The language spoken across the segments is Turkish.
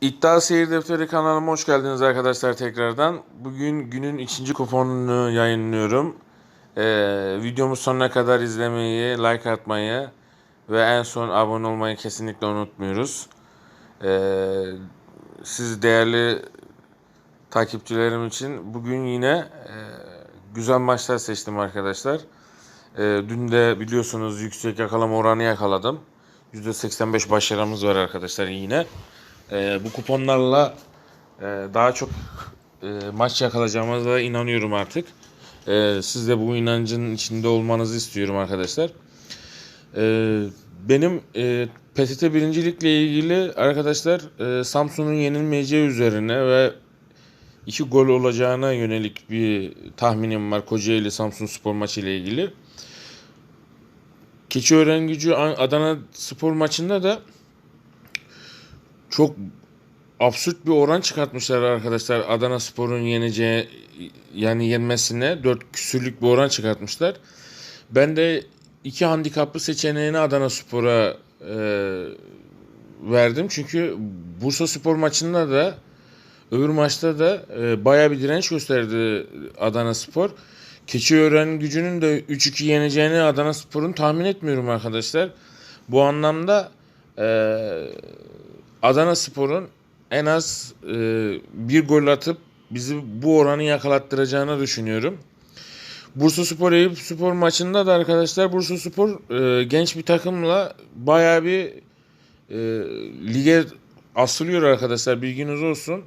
İddia Seyir Defteri kanalıma hoş geldiniz arkadaşlar tekrardan. Bugün günün ikinci kuponunu yayınlıyorum. Ee, videomu sonuna kadar izlemeyi, like atmayı ve en son abone olmayı kesinlikle unutmuyoruz. Ee, siz değerli takipçilerim için bugün yine e, güzel maçlar seçtim arkadaşlar. Ee, dün de biliyorsunuz yüksek yakalama oranı yakaladım. %85 başarımız var arkadaşlar yine. Ee, bu kuponlarla e, daha çok e, maç yakalayacağımıza inanıyorum artık. Ee, siz de bu inancın içinde olmanızı istiyorum arkadaşlar. Ee, benim e, PTT birincilikle ilgili arkadaşlar e, Samsun'un yenilmeyeceği üzerine ve iki gol olacağına yönelik bir tahminim var Kocaeli Samsun Spor maçı ile ilgili. Keçiören Gücü Adana Spor maçında da çok absürt bir oran çıkartmışlar arkadaşlar Adana Spor'un yeneceği yani yenmesine 4 küsürlük bir oran çıkartmışlar. Ben de iki handikaplı seçeneğini Adana Spor'a e, verdim. Çünkü Bursa Spor maçında da öbür maçta da e, baya bir direnç gösterdi Adana Spor. Keçiören gücünün de 3-2 yeneceğini Adana Spor'un tahmin etmiyorum arkadaşlar. Bu anlamda e, Adana Spor'un en az e, bir gol atıp bizi bu oranı yakalattıracağını düşünüyorum. Bursa Spor Eyüp Spor maçında da arkadaşlar Bursa Spor e, genç bir takımla baya bir e, lige asılıyor arkadaşlar bilginiz olsun.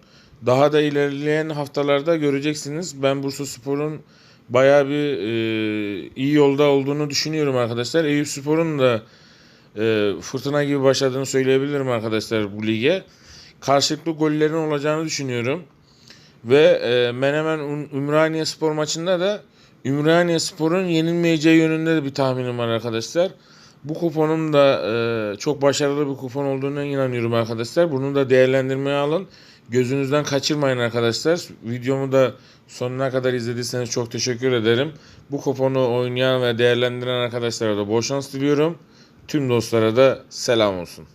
Daha da ilerleyen haftalarda göreceksiniz. Ben Bursa Spor'un baya bir e, iyi yolda olduğunu düşünüyorum arkadaşlar. Eyüp Spor'un da e, fırtına gibi başladığını söyleyebilirim arkadaşlar bu lige. Karşılıklı gollerin olacağını düşünüyorum. Ve e, Menemen Ümraniye Spor maçında da Ümraniye Spor'un yenilmeyeceği yönünde de bir tahminim var arkadaşlar. Bu kuponun da e, çok başarılı bir kupon olduğuna inanıyorum arkadaşlar. Bunu da değerlendirmeye alın. Gözünüzden kaçırmayın arkadaşlar. Videomu da sonuna kadar izlediyseniz çok teşekkür ederim. Bu kuponu oynayan ve değerlendiren arkadaşlara da bol şans diliyorum. Tüm dostlara da selam olsun.